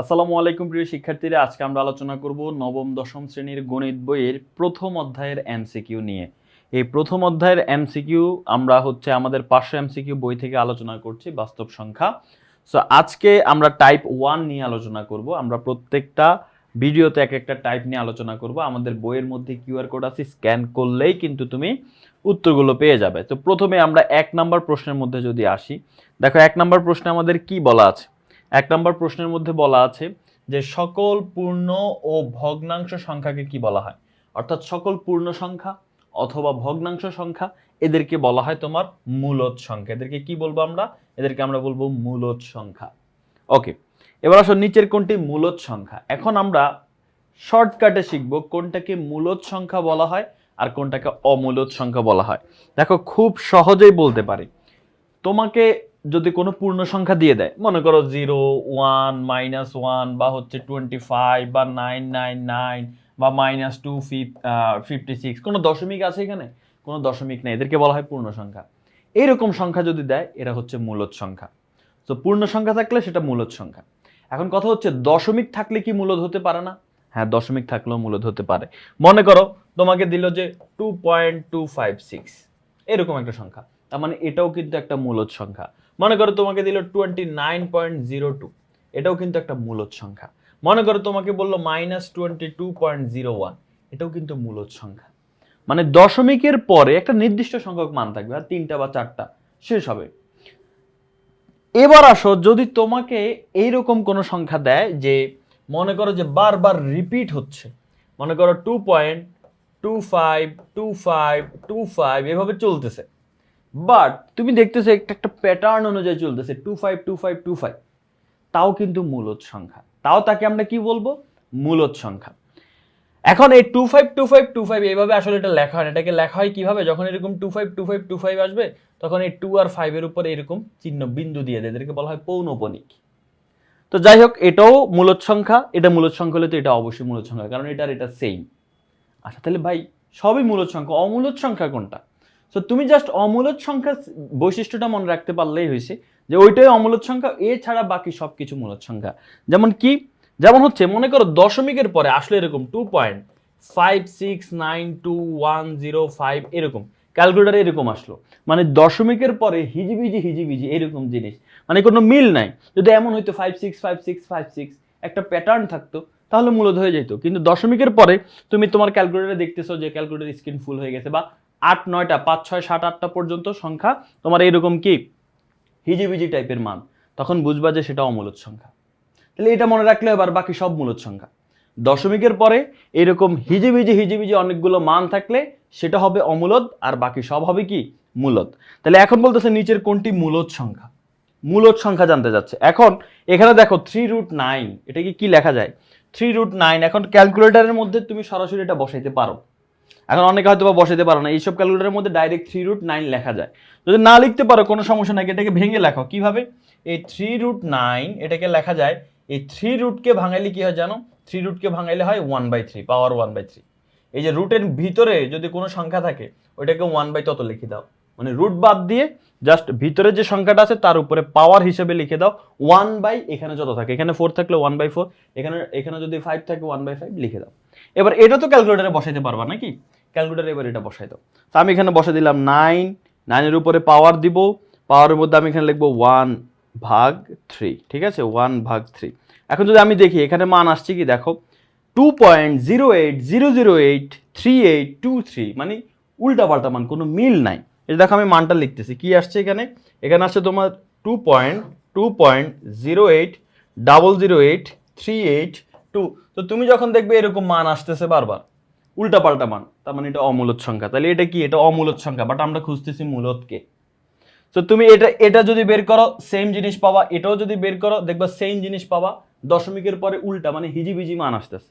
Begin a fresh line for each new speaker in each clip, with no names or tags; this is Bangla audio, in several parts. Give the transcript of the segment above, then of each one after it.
আসসালামু আলাইকুম প্রিয় শিক্ষার্থীরা, আজকে আমরা আলোচনা করব নবম, দশম শ্রেণির গণিত বইয়ের প্রথম অধ্যায়ের এমসিকিউ নিয়ে। এই প্রথম অধ্যায়ের এমসিকিউ আমরা হচ্ছে আমাদের পাঁচশো এমসিকিউ বই থেকে আলোচনা করছি, বাস্তব সংখ্যা। সো আজকে আমরা টাইপ ওয়ান নিয়ে আলোচনা করব। আমরা প্রত্যেকটা ভিডিওতে এক একটা টাইপ নিয়ে আলোচনা করব। আমাদের বইয়ের মধ্যে কিউআর কোড আছে, স্ক্যান করলেই কিন্তু তুমি উত্তরগুলো পেয়ে যাবে। তো প্রথমে আমরা এক নম্বর প্রশ্নের মধ্যে যদি আসি, দেখো এক নম্বর প্রশ্নে আমাদের কি বলা আছে? এক নম্বর প্রশ্নের মধ্যে বলা আছে যে সকল পূর্ণ ও ভগ্নাংশ সংখ্যাকে কি বলা হয়? অর্থাৎ সকল পূর্ণ সংখ্যা অথবা ভগ্নাংশ সংখ্যা এদেরকে বলা হয় তোমার মূলদ সংখ্যা। এদেরকে কি বলব আমরা? এদেরকে আমরা বলব মূলদ সংখ্যা। ওকে এবার আসো নিচের কোনটি মূলদ সংখ্যা? এখন আমরা শর্টকাটে শিখব কোনটাকে মূলদ সংখ্যা বলা হয় আর কোনটাকে অমূলদ সংখ্যা বলা হয়। দেখো, খুব সহজেই বলতে পারি। তোমাকে যদি কোনো পূর্ণ সংখ্যা দিয়ে দেয়, মনে করো জিরো ওয়ান মাইনাস ওয়ান বা হচ্ছে টোয়েন্টি ফাইভ বা নাইন নাইন নাইন বা মাইনাস টু ফিফটি সিক্স কোনো দশমিক আছে এখানে? কোনো দশমিক নেই, এদেরকে বলা হয় পূর্ণ সংখ্যা এইরকম সংখ্যা যদি দেয়, এরা হচ্ছে মূলদ সংখ্যা। তো পূর্ণ সংখ্যা থাকলে সেটা মূলদ সংখ্যা। এখন কথা হচ্ছে, দশমিক থাকলে কি মূলদ হতে পারে না? হ্যাঁ দশমিক থাকলেও মূলদ হতে পারে। মনে করো, তোমাকে দিল যে two point two five six এরকম একটা সংখ্যা। তার মানে এটাও কিন্তু একটা মূলদ সংখ্যা। মনে করো তোমাকে দিল twenty nine point zero two এটাও কিন্তু একটা মূলদ সংখ্যা। মনে করো তোমাকে বলল minus twenty two point zero one এটাও কিন্তু মূলদ সংখ্যা। মানে দশমিকের পরে একটা নির্দিষ্ট সংখ্যক মান থাকবে, আর তিনটা বা চারটা শেষ হবে। এবার আসো, যদি তোমাকে এইরকম কোনো সংখ্যা দেয় যে মনে করো যে বারবার রিপিট হচ্ছে, মনে করো two point two five two five two five এভাবে চলতেছে বাট তুমি দেখতেছো একটা একটা প্যাটার্ন অনুযায়ী চলতেছে two five two five two five তাও কিন্তু মূলত সংখ্যা। তাও তাকে আমরা কি বলব? মূলত সংখ্যা। এখন এই two five two five two five এইভাবে আসলে এটা লেখা হয় এটাকে লেখা হয় কীভাবে? যখন এরকম two five two five two five আসবে, তখন এই টু আর ফাইভের উপরে এরকম চিহ্ন বিন্দু দিয়ে দেয়। এদেরকে বলা হয় পৌনপনিক। তো যাই হোক, এটাও মূলত সংখ্যা। এটা মূলত সংখ্যা হলে তো এটা অবশ্যই মূলত সংখ্যা, কারণ এটার এটা সেম আচ্ছা তাহলে ভাই, সবই মূলত সংখ্যা। অমূলদ সংখ্যা কোনটা? সো তুমি জাস্ট অমূলদ সংখ্যা বৈশিষ্ট্যটা মনে রাখতে পারলেই হয়েছে যে ওইটাই অমূলদ সংখ্যা, এছাড়া বাকি সব কিছু মূলদ সংখ্যা। যেমন কি? যেমন হচ্ছে, মনে করো দশমিকের পরে আসলে এরকম two point five six nine two one zero five এরকম। ক্যালকুলেটারে এরকম আসলো। মানে দশমিকের পরে হিজিবিজি হিজিবিজি এরকম জিনিস। মানে কোনো মিল নাই। যদি এমন হইতো five six five six five six একটা প্যাটার্ন থাকতো, তাহলে মূলত হয়ে যেত। কিন্তু দশমিকের পরে তুমি তোমার ক্যালকুলেটারে দেখতেছো যে ক্যালকুলেটার স্ক্রিন ফুল হয়ে গেছে বা আট, নয়টা, পাঁচ, ছয়, সাত, আটটা পর্যন্ত সংখ্যা। তোমার এইরকম কি? হিজিবিজি টাইপের মান। তখন বুঝবা যে সেটা অমূলত সংখ্যা। তাহলে এটা মনে রাখলে এবার বাকি সব মূলত সংখ্যা। দশমিকের পরে এরকম হিজিবিজি হিজিবিজি অনেকগুলো মান থাকলে সেটা হবে অমূলত আর বাকি সব হবে কি? মূলত। তাহলে এখন বলতেছে নিচের কোনটি মূলত সংখ্যা? মূলত সংখ্যা জানতে যাচ্ছে এখন এখানে দেখো থ্রি রুট নাইন এটা কি কি লেখা যায়? থ্রি রুট নাইন এখন ক্যালকুলেটারের মধ্যে তুমি সরাসরি এটা বসাইতে পারো। এখন অনেকে হয়তো বা বসাতে পারো না। এইসব ক্যালকুলেটারের মধ্যে ডাইরেক্ট থ্রি রুট নাইন লেখা যায়। যদি না লিখতে পারো, কোনো সমস্যা নাই, এটাকে ভেঙে লেখো। কীভাবে? এই থ্রি রুট নাইন এটাকে লেখা যায়, এই থ্রি রুটকে ভাঙাইলে কি হয় জানো? থ্রি রুটকে ভাঙাইলে হয় one by three power one by three এই যে রুটের ভিতরে যদি কোনো সংখ্যা থাকে, ওইটাকে ওয়ান বাই তত লিখে দাও। মানে রুট বাদ দিয়ে জাস্ট ভিতরে যে সংখ্যাটা আছে, তার উপরে পাওয়ার হিসেবে লিখে দাও। ওয়ান বাই এখানে যত থাকে, এখানে ফোর থাকলে ওয়ান বাই ফোর এখানে এখানে যদি ফাইভ থাকে ওয়ান বাই ফাইভ লিখে দাও। এবার এটা তো ক্যালকুলেটারে বসাইতে পারবা নাকি? ক্যালকুলেটারে এবার এটা বসাই দাও। তো আমি এখানে বসে দিলাম নাইন নাইনের উপরে পাওয়ার দিব পাওয়ারের মধ্যে আমি এখানে লিখব ওয়ান ভাগ থ্রি ঠিক আছে? ওয়ান ভাগ থ্রি এখন যদি আমি দেখি, এখানে মান আসছে কি দেখো? Two point zero eight zero zero eight three eight two three মানে উল্টা পাল্টা মান, কোনো মিল নাই। এই দেখো আমি মানটা লিখতেছি, কি আসছে এখানে? এখানে আসছে তোমার two point two point zero eight double zero eight three eight two তো তুমি যখন দেখবে এরকম মান আসতেছে বারবার। উল্টা পাল্টা মান, তার মানে এটা অমূলত সংখ্যা। তাহলে এটা কি? এটা অমূলত সংখ্যা বাট আমরা খুঁজতেছি মূলতকে। তো তুমি এটা এটা যদি বের করো সেম জিনিস পাবা, এটাও যদি বের করো, দেখবা সেম জিনিস পাবা, দশমিকের পরে উল্টা মানে হিজিবিজি মান আসতেছে।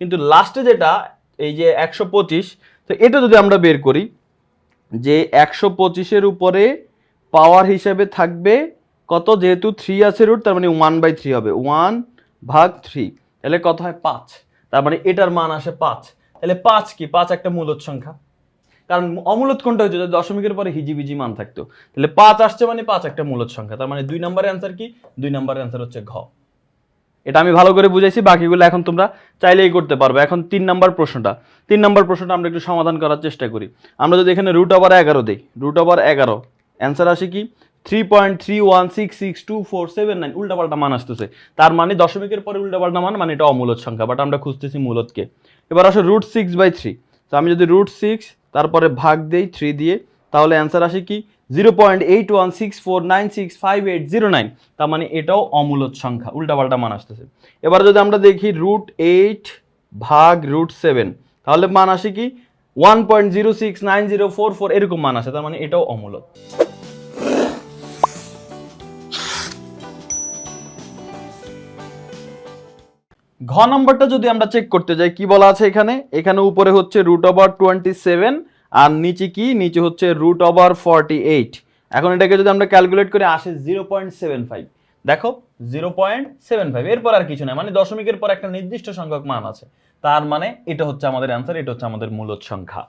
কিন্তু লাস্টে যেটা, এই যে একশো পঁচিশ, তো এটা যদি আমরা বের করি, যে একশো পঁচিশের উপরে পাওয়ার হিসাবে থাকবে কত? যেহেতু থ্রি আছে রুট তার মানে ওয়ান বাই থ্রি হবে। ওয়ান ভাগ থ্রি তাহলে কত হয়? পাঁচ। তার মানে এটার মান আসে পাঁচ। তাহলে পাঁচ কি? পাঁচ একটা মূলত সংখ্যা। কারণ অমূলত কোনটা হচ্ছে দশমিকের পরে হিজিবিজি মান থাকতো। তাহলে পাঁচ আসছে মানে পাঁচ একটা মূলত সংখ্যা। তার মানে দুই নম্বরের অ্যান্সার কি? দুই নম্বরের অ্যান্সার হচ্ছে ঘ। এটা আমি ভালো করে বুঝাইছি, বাকিগুলো এখন তোমরা চাইলেই করতে পারবে। এখন তিন নম্বর প্রশ্নটা। তিন নম্বর প্রশ্নটা আমরা একটু সমাধান করার চেষ্টা করি। আমরা যদি এখানে রুট ওভার এগারো দিই রুট ওভার এগারো অ্যান্সার আসে কি? Three point three one six six two four seven nine উল্টাপাল্টা মান আসতেছে। তার মানে দশমিকের পরে উল্টাপাল্টা মান মানে এটা অমূলত সংখ্যা বাট আমরা খুঁজতেছি মূলতকে। এবার আসে রুট সিক্স বাই থ্রি তো আমি যদি রুট সিক্স তারপরে ভাগ দেই থ্রি দিয়ে, তাহলে অ্যান্সার আসে কি? Zero point eight one six four nine six five eight zero nine তার মানে এটাও অমূলত সংখ্যা, উল্টাপাল্টা মান আসতেছে। এবার যদি আমরা দেখি রুট এইট ভাগ রুট সেভেন তাহলে মান আসে কি? One point zero six nine zero four four এরকম মান আসে, তার মানে এটাও অমূলত ঘ নম্বরটা যদি আমরা চেক করতে যাই, কি বলা আছে এখানে? এখানে উপরে হচ্ছে রুট ওভার টোয়েন্টি সেভেন আর নিচে কি? নিচে হচ্ছে রুট ওভার ফর্টি এইট এখন এটাকে যদি আমরা ক্যালকুলেট করে, আসে জিরো পয়েন্ট সেভেন ফাইভ দেখো জিরো পয়েন্ট সেভেন ফাইভ এরপর আর কিছু নাই মানে দশমিকের পর একটা নির্দিষ্ট সংখ্যক মান আছে। তার মানে এটা হচ্ছে আমাদের অ্যান্সার এটা হচ্ছে আমাদের মূলত সংখ্যা।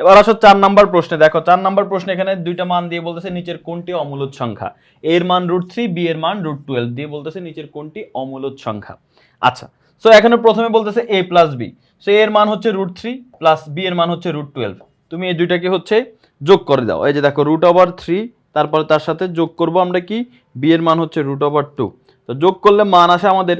এবার আসো চার নাম্বার প্রশ্নে। দেখো, চার নাম্বার প্রশ্নে এখানে দুইটা মান দিয়ে বলতেছে নিচের কোনটি অমূলত সংখ্যা? এর মান রুট থ্রি বি এর মান রুট টুয়েলভ দিয়ে বলতেছে নিচের কোনটি অমূলত সংখ্যা। আচ্ছা সো এখানে প্রথমে বলতেছে এ প্লাস বি সো এর মান হচ্ছে রুট থ্রি প্লাস বি এর মান হচ্ছে রুট টুয়েলভ তুমি এই দুইটাকে হচ্ছে যোগ করে দাও। এই যে দেখো রুট ওভার থ্রি তারপরে তার সাথে যোগ করব আমরা কি? বি এর মান হচ্ছে রুট ওভার টু তো যোগ করলে মান আসে আমাদের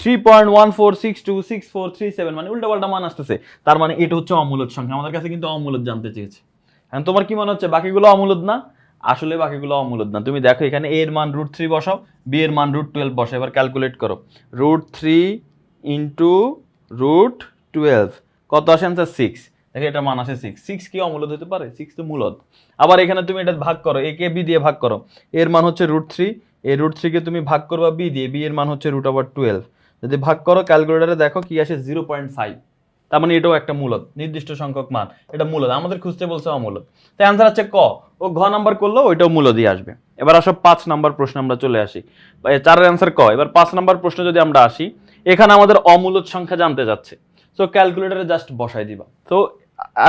three point one four six two six four three seven মানে উল্টাপাল্টা মান আসতেছে। তার মানে এটা হচ্ছে অমূলত সংখ্যা। আমাদের কাছে কিন্তু অমূলত জানতে চেয়েছে। এখন তোমার কি মনে হচ্ছে, বাকিগুলো অমূলত না? আসলে বাকিগুলো অমূলত না। তুমি দেখো এখানে এ এর মান রুট থ্রি বসাও বি এর মান রুট টুয়েলভ বসাও। এবার ক্যালকুলেট করো। Root three into root twelve কত আসে অ্যান্সার সিক্স দেখো এটা মান আসে সিক্স সিক্স কি অমূলত হতে পারে? সিক্স তো মূলত আবার এখানে তুমি এটা ভাগ করো। এ কে বি দিয়ে ভাগ করো। এর মান হচ্ছে রুট থ্রি এই রুট থ্রিকে তুমি ভাগ করবা বি দিয়ে। বি এর মান হচ্ছে রুট ওভার টুয়েলভ যদি ভাগ করো ক্যালকুলেটারে দেখো কি আসে জিরো পয়েন্ট ফাইভ তার মানে এটাও একটা মূলত নির্দিষ্ট সংখ্যক মান, এটা মূলত আমাদের খুঁজতে বলছে অমূলত তাই অ্যান্সার হচ্ছে ক। ও ঘ নাম্বার করলেও ওইটাও মূল দিয়ে আসবে। এবার আসো পাঁচ নাম্বার প্রশ্ন আমরা চলে আসি। চারের অ্যান্সার ক। এবার পাঁচ নাম্বার প্রশ্ন যদি আমরা আসি, এখানে আমাদের অমূলত সংখ্যা জানতে যাচ্ছে। সো ক্যালকুলেটারে জাস্ট বসাই দিবা। তো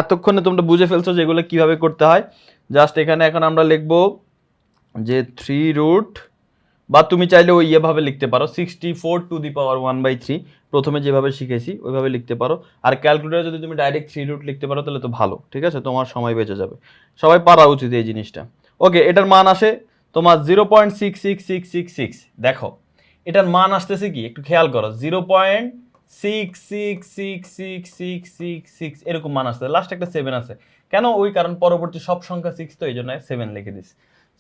এতক্ষণে তোমরা বুঝে ফেলছো যে এগুলো কীভাবে করতে হয়। জাস্ট এখানে এখন আমরা লিখব যে থ্রি রুট বা তুমি চাইলে ওই ইয়েভাবে লিখতে পারো sixty four to the power one by three প্রথমে যেভাবে শিখেছি ওইভাবে লিখতে পারো। আর ক্যালকুলেটার যদি তুমি ডাইরেক্ট থ্রি রুট লিখতে পারো, তাহলে তো ভালো, ঠিক আছে? তোমার সময় বেঁচে যাবে। সবাই পারা উচিত এই জিনিসটা। ওকে এটার মান আসে তোমার zero point six six six six six দেখো, এটার মান আসতেছে কি? একটু খেয়াল করো zero point six six six six six six six এরকম মান আসছে। লাস্ট একটা সেভেন আছে। কেন? ওই কারণ পরবর্তী সব সংখ্যা সিক্স তো, এই জন্য সেভেন লিখে দিস।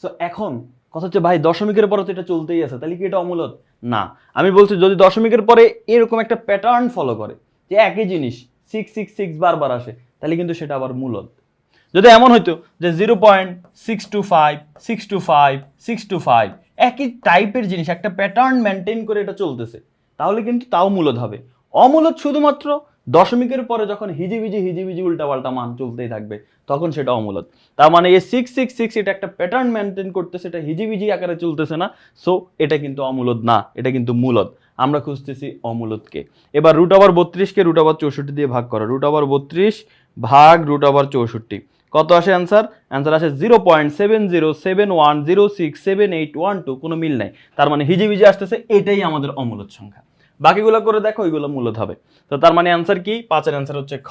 সো এখন কথা হচ্ছে, ভাই, দশমিকের পরে তো এটা চলতেই আছে, তাহলে কি এটা অমূলত না। আমি বলছি, যদি দশমিকের পরে এরকম একটা প্যাটার্ন ফলো করে, যে একই জিনিস সিক্স সিক্স সিক্স বারবার আসে, তাহলে কিন্তু সেটা আবার মূলত যদি এমন হইতো যে zero point six two five six two five six two five একই টাইপের জিনিস, একটা প্যাটার্ন মেনটেন করে এটা চলতেছে, তাহলে কিন্তু তাও মূলত হবে। অমূলত শুধুমাত্র দশমিকের পরে যখন হিজিবিজি হিজিবিজি উল্টাপাল্টা মান চলতেই থাকবে, তখন সেটা অমূলত। তার মানে এই সিক্স সিক্স সিক্স এটা একটা প্যাটার্ন মেনটেন করতেছে এটা হিজিবিজি আকারে চলতেছে না সো এটা কিন্তু অমূলত না, এটা কিন্তু মূলত। আমরা খুঁজতেছি অমূলতকে। এবার রুট আবার বত্রিশকে রুট আবার চৌষট্টি দিয়ে ভাগ করো। রুট আবার বত্রিশ ভাগ রুট আবার চৌষট্টি। কত আসে অ্যান্সার অ্যান্সার আসে zero point seven zero seven one zero six seven eight one two কোনো মিল নাই। তার মানে হিজিবিজি আসতেছে, এটাই আমাদের অমূলত সংখ্যা। বাকিগুলো করে দেখো, ওইগুলো মূলত হবে। তো তার মানে অ্যান্সার কি? পাঁচের অ্যান্সার হচ্ছে খ।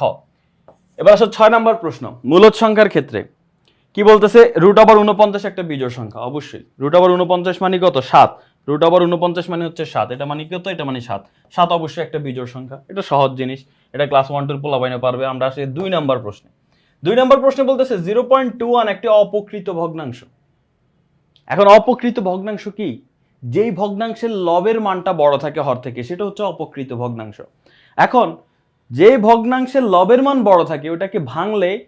এবার আসো ছয় নম্বর প্রশ্ন। মূলত সংখ্যার ক্ষেত্রে কি বলতেছে? রুট আবার উনপঞ্চাশ একটা বিজোড় সংখ্যা, অবশ্যই। রুট আবার উনপঞ্চাশ মানে কত? সাত। রুট আবার উনপঞ্চাশ মানে হচ্ছে সাত। এটা মানে কত? এটা মানে সাত। সাত অবশ্যই একটা বিজোড় সংখ্যা। এটা সহজ জিনিস। এটা ক্লাস ওয়ান টুর পোলাবাইনে পারবে। আমরা আসি দুই নম্বর প্রশ্নে। দুই নম্বর প্রশ্নে বলতেছে জিরো পয়েন্ট টু ওয়ান একটি অপকৃত ভগ্নাংশ। এখন অপকৃত ভগ্নাংশ কি? যেই ভগ্নাংশের লবের মানটা বড় থাকে হর থেকে, সেটা হচ্ছে অপকৃত ভগ্নাংশ। এখন যে ভগ্নাংশের লবের মান বড় থাকে, ওটাকে ভাঙলে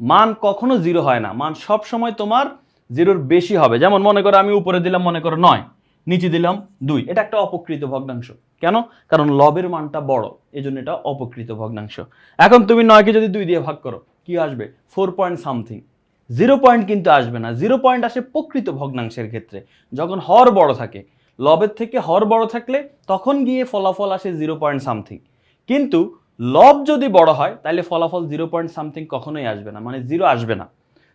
মান কখনো জিরো হয় না। মান সব সময় তোমার জিরোর বেশি হবে। যেমন মনে করো আমি উপরে দিলাম, মনে করো নয়, নিচে দিলাম দুই। এটা একটা অপকৃত ভগ্নাংশ। কেন? কারণ লবের মানটা বড় এই জন্য এটা অপকৃত ভগ্নাংশ। এখন তুমি নয়কে যদি দুই দিয়ে ভাগ করো, কি আসবে? Four point something zero point কিন্তু আসবে না। জিরো পয়েন্ট আসে প্রকৃত ভগ্নাংশের ক্ষেত্রে। যখন হর বড় থাকে, লবের থেকে হর বড় থাকলে তখন গিয়ে ফলাফল আসে জিরো পয়েন্ট সামথিং। কিন্তু লব যদি বড় হয়, তাহলে ফলাফল জিরো পয়েন্ট সামথিং কখনোই আসবে না মানে জিরো আসবে না।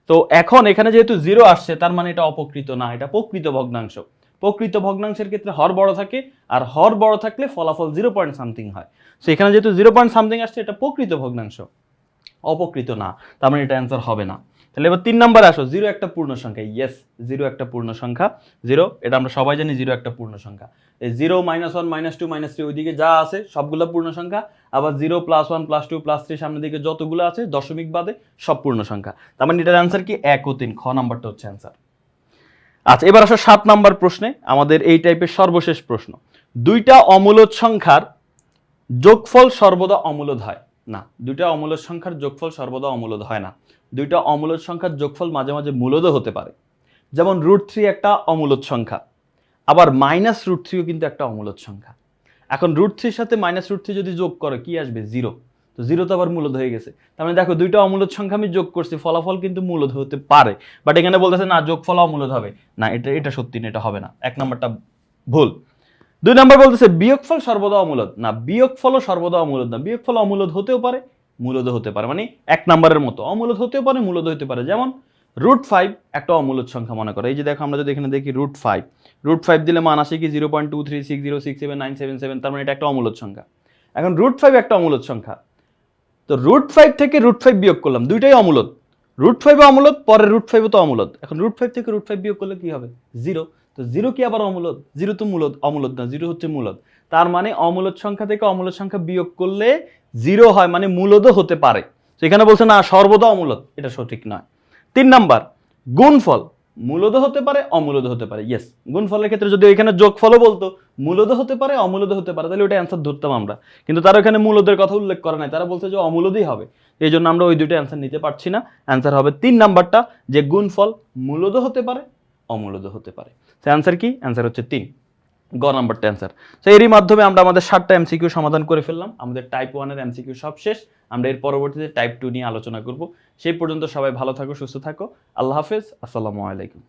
তো এখন এখানে যেহেতু জিরো আসছে, তার মানে এটা অপকৃত না, এটা প্রকৃত ভগ্নাংশ। প্রকৃত ভগ্নাংশের ক্ষেত্রে হর বড় থাকে, আর হর বড় থাকলে ফলাফল জিরো পয়েন্ট সামথিং হয়। সো এখানে যেহেতু জিরো পয়েন্ট সামথিং আসছে, এটা প্রকৃত ভগ্নাংশ। অপকৃত না, তার মানে এটা অ্যান্সার হবে না। তাহলে এবার তিন নাম্বার আসো, জিরো একটা পূর্ণ সংখ্যা ইয়েস জিরো একটা পূর্ণ সংখ্যা, জিরো, এটা আমরা সবাই জানি জিরো একটা পূর্ণ সংখ্যা। এই zero minus one minus two minus three ওইদিকে যা আছে সবগুলো পূর্ণ সংখ্যা, আবার zero plus one plus two plus three সামনের দিকে যতগুলো আছে দশমিক বাদে সব পূর্ণ সংখ্যা। তার মানে এটার অ্যান্সার কি? এক ও তিন, খ নাম্বারটা হচ্ছে অ্যান্সার আচ্ছা এবার আসো সাত নাম্বার প্রশ্নে, আমাদের এই টাইপের সর্বশেষ প্রশ্ন। দুইটা অমূলদ সংখ্যার যোগফল সর্বদা অমূলদ হয় না। দুইটা অমূলদ সংখ্যার যোগফল সর্বদা অমূলদ হয় না। দুইটা অমূলদ সংখ্যার যোগফল মাঝে মাঝে মূলদও হতে পারে। যেমন রুট থ্রি একটা অমূলদ সংখ্যা, আবার মাইনাস রুট থ্রিও কিন্তু একটা অমূলদ সংখ্যা। এখন রুট থ্রির সাথে মাইনাস রুট থ্রি যদি যোগ করো, কি আসবে? জিরো তো জিরো তো আবার মূলদ হয়ে গেছে। তার মানে দেখো, দুইটা অমূলদ সংখ্যা আমি যোগ করছি, ফলাফল কিন্তু মূলদ হতে পারে। বাট এখানে বলতেছে, না, যোগফল অমূলদ হবে। না, এটা এটা সত্যি না, এটা হবে না। এক নম্বরটা ভুল। দুই নম্বর বলতেছে, বিয়োগফল সর্বদা অমূলদ। না, বিয়োগফলও সর্বদা অমূলদ না, বিয়োগফল অমূলদ হতেও পারে মূলদ হতে পারে মানে এক নম্বরের মতো। অমূলদ হতেও পারে, মূলদ হতে পারে। যেমন রুট ফাইভ একটা অমূলদ সংখ্যা মনে করো। এই যে দেখো, আমরা যদি এখানে দেখি রুট ফাইভ রুট ফাইভ দিলে মান আসে কি zero point two three six zero six seven nine seven seven তার মানে এটা একটা অমূলদ সংখ্যা। এখন রুট ফাইভ একটা অমূলদ সংখ্যা। তো রুট ফাইভ থেকে রুট ফাইভ বিয়োগ করলাম, দুইটাই অমূলদ। রুট ফাইভও অমূলদ পরে রুট ফাইভও তো অমূলদ। এখন রুট ফাইভ থেকে রুট ফাইভ বিয়োগ করলে কি হবে? জিরো তো জিরো কি আবার অমূলদ? জিরো তো মূলদ, অমূলদ না জিরো হচ্ছে মূলদ। তার মানে অমূলদ সংখ্যা থেকে অমূলদ সংখ্যা বিয়োগ করলে জিরো হয় মানে মূলদও হতে পারে। এখানে বলছে, না, সর্বদা অমূলদ। এটা সঠিক নয়। তিন নাম্বার, গুণফল মূলদ হতে পারে, অমূলদ হতে পারে। ইয়েস গুণফলের ক্ষেত্রে যদি এখানে যোগফলও বলতো, মূলদ হতে পারে, অমূলদ হতে পারে, তাহলে ওটা অ্যান্সার ধরতাম আমরা। কিন্তু তারা এখানে মূলদের কথা উল্লেখ করে নাই। তারা বলছে যে অমূলদই হবে। এই জন্য আমরা ওই দুটো অ্যান্সার নিতে পারছি না। অ্যান্সার হবে তিন নাম্বারটা, যে গুণফল মূলদ হতে পারে, অমূলদ হতে পারে। সে অ্যান্সার কি? অ্যান্সার হচ্ছে তিন। গ নাম্বারটা অ্যান্সার তো এরই মাধ্যমে আমরা আমাদের সাতটা এমসিকিউ সমাধান করে ফেললাম। আমাদের টাইপ ওয়ানের এমসিকিউ সব শেষ। আমরা এর পরবর্তীতে টাইপ টু নিয়ে আলোচনা করব। সেই পর্যন্ত সবাই ভালো থাকো, সুস্থ থাকো। আল্লাহ হাফেজ। আসসালামু আলাইকুম।